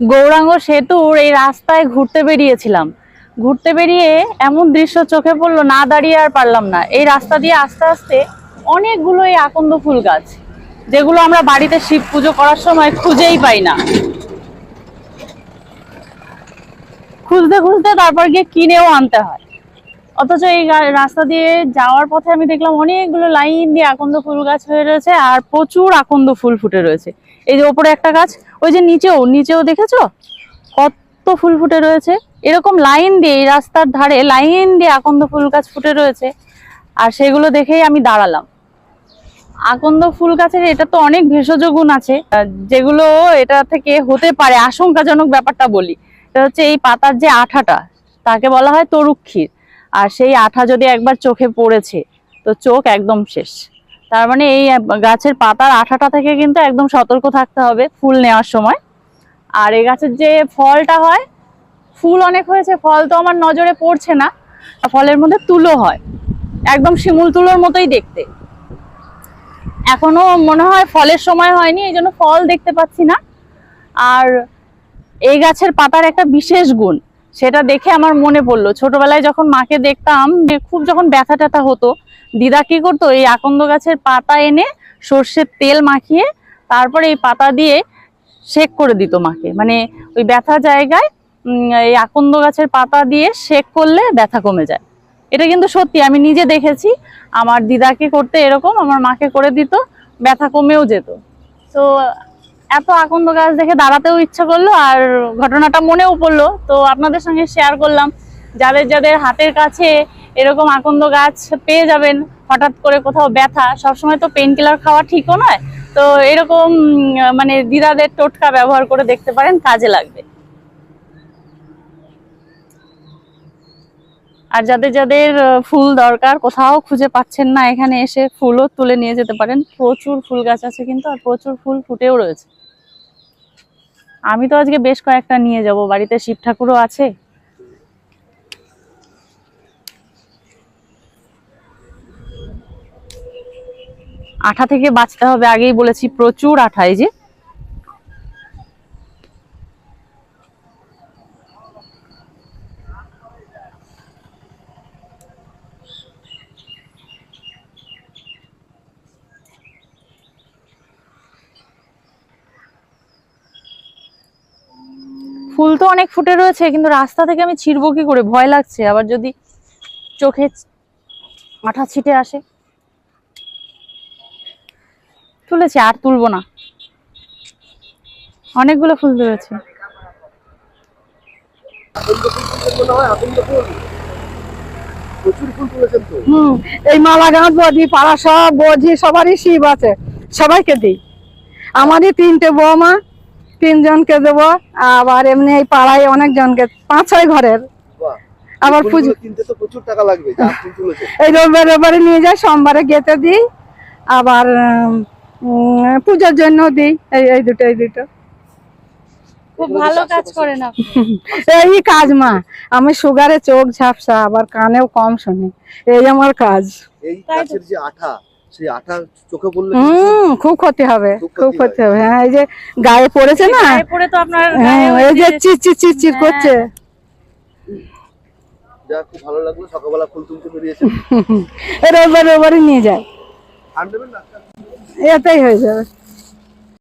গৌরাঙ্গ সেতুর এই রাস্তায় ঘুরতে বেরিয়েছিলাম। ঘুরতে বেরিয়ে এমন দৃশ্য চোখে পড়ল, না দাঁড়িয়ে আর পারলাম না। এই রাস্তা দিয়ে আস্তে আস্তে অনেকগুলো এই আকন্দ ফুল গাছ, যেগুলো আমরা বাড়িতে শিব পুজো করার সময় খুঁজেই পাই না। খুঁজতে খুঁজতে তারপর গিয়ে কিনেও আনতে হয়। অথচ এই রাস্তা দিয়ে যাওয়ার পথে আমি দেখলাম অনেকগুলো লাইন দিয়ে আকন্দ ফুল গাছ হয়ে রয়েছে আর প্রচুর আকন্দ ফুল ফুটে রয়েছে। এই যে ওপরে একটা গাছ, ওই যে নিচেও নিচেও দেখেছ? কত ফুল ফুটে রয়েছে। এরকম লাইন দিয়ে, এই রাস্তার ধারে লাইন দিয়ে আকন্দ ফুল গাছ ফুটে রয়েছে আর সেগুলো দেখেই আমি দাঁড়ালাম। আকন্দ ফুল গাছের এটা তো অনেক ভেষজ গুণ আছে। যেগুলো এটা থেকে হতে পারে, আশঙ্কাজনক ব্যাপারটা বলি। এটা হচ্ছে এই পাতার যে আঠাটা, তাকে বলা হয় তরুক্ষীর। আর সেই আঠা যদি একবার চোখে পড়েছে, তো চোখ একদম শেষ। তার মানে এই গাছের পাতার আঠাটা থেকে কিন্তু একদম সতর্ক থাকতে হবে ফুল নেওয়ার সময়। আর এই গাছের যে ফলটা হয়, ফুল অনেক হয়েছে, ফল তো আমার নজরে পড়ছে না ফলের মধ্যে তুলো হয়। একদম শিমুল তুলোর মতোই দেখতে। এখনও মনে হয় ফলের সময় হয়নি, এই জন্য ফল দেখতে পাচ্ছি না। আর এই গাছের পাতার একটা বিশেষ গুণ সেটা দেখে আমার মনে পড়ল। ছোটবেলায় যখন মাকে দেখতাম যে খুব যখন ব্যথা ট্যাথা হতো, দিদা কি করতো, এই আকন্দ গাছের পাতা এনে সর্ষের তেল মাখিয়ে তারপরে এই পাতা দিয়ে শেক করে দিত মাকে। মানে ওই ব্যথা জায়গায় এই আকন্দ গাছের পাতা দিয়ে শেক করলে ব্যথা কমে যায়। এটা কিন্তু সত্যি, আমি নিজে দেখেছি। আমার দিদাকে করতে এরকম, আমার মাকে করে দিত, ব্যথা কমেও যেত। তো এত আকন্দ গাছ দেখে দাঁড়াতেও ইচ্ছা করল আর ঘটনাটা মনেও পড়ল। তো আপনাদের সঙ্গে শেয়ার করলাম, যাদের যাদের হাতের কাছে এরকম আকন্দ গাছ পেয়ে যাবেন, হঠাৎ করে কোথাও ব্যথা, সবসময় তো পেন কিলার খাওয়া ঠিকও নয়। তো এরকম মানে দিদাদের টোটকা ব্যবহার করে দেখতে পারেন, কাজে লাগবে। আর যাদের যাদের ফুল দরকার, কোথাও খুঁজে পাচ্ছেন না, এখানে এসে ফুলও তুলে নিয়ে যেতে পারেন। প্রচুর ফুল গাছ আছে কিন্তু, আর প্রচুর ফুল ফুটেও রয়েছে। আমি তো আজকে বেশ কয়েকটা নিয়ে যাব। বাড়িতে শিব ঠাকুরও আছে। আঠা থেকে বাঁচতে হবে আগেই বলেছি, প্রচুর আঠা এই যে। ফুল তো অনেক ফুটে রয়েছে, কিন্তু রাস্তা থেকে আমি ছিড়বো কি করে? ভয় লাগছে। আবার যদি চোখে আঠা ছিটে আসে। তুলেছি, আর তুলবো না। অনেকগুলো ফুল ধরেছে। মনে হয় আকন্দ ফুল প্রচুর ফুল তুলেছেন তো হুম এই পাড়া সব সবারই আছে। সবাইকে দিই। আমারই তিনটে বৌমা তিনজনকে দেবো আবার এমনি এই পাড়ায় অনেকজনকে পাঁচ ছয় ঘরের আবার এই পুজো প্রচুর টাকা লাগবে এই রবিবার রবিবারে নিয়ে যাই সোমবারে গেতে দিই আবার পুজোর জন্য দিই এই এই দুটো এই দুটো। খুব ভালো কাজ করেন এই কাজ মা আমি সুগারে চোখ ঝাপসা আবার কানেও কম শুনি এই আমার কাজ। এই। গাছের যে আঠা সেই আঠা চোখে পড়লে হুম খুব ক্ষতি হবে খুব খুব ক্ষতি ক্ষতি হবে। হ্যাঁ এই যে গায়ে পড়েছে না? গায়ে পড়ে তো আপনার হ্যাঁ এই যে চির চির চির চির হ্যাঁ। করছে। যা খুব ভালো লাগল সকালবেলা ফুল তুলতে বেরিয়েছেন রবিবার রবিবারই নিয়ে যায়। আর নেবেন না? এতেই হয়ে যাবে।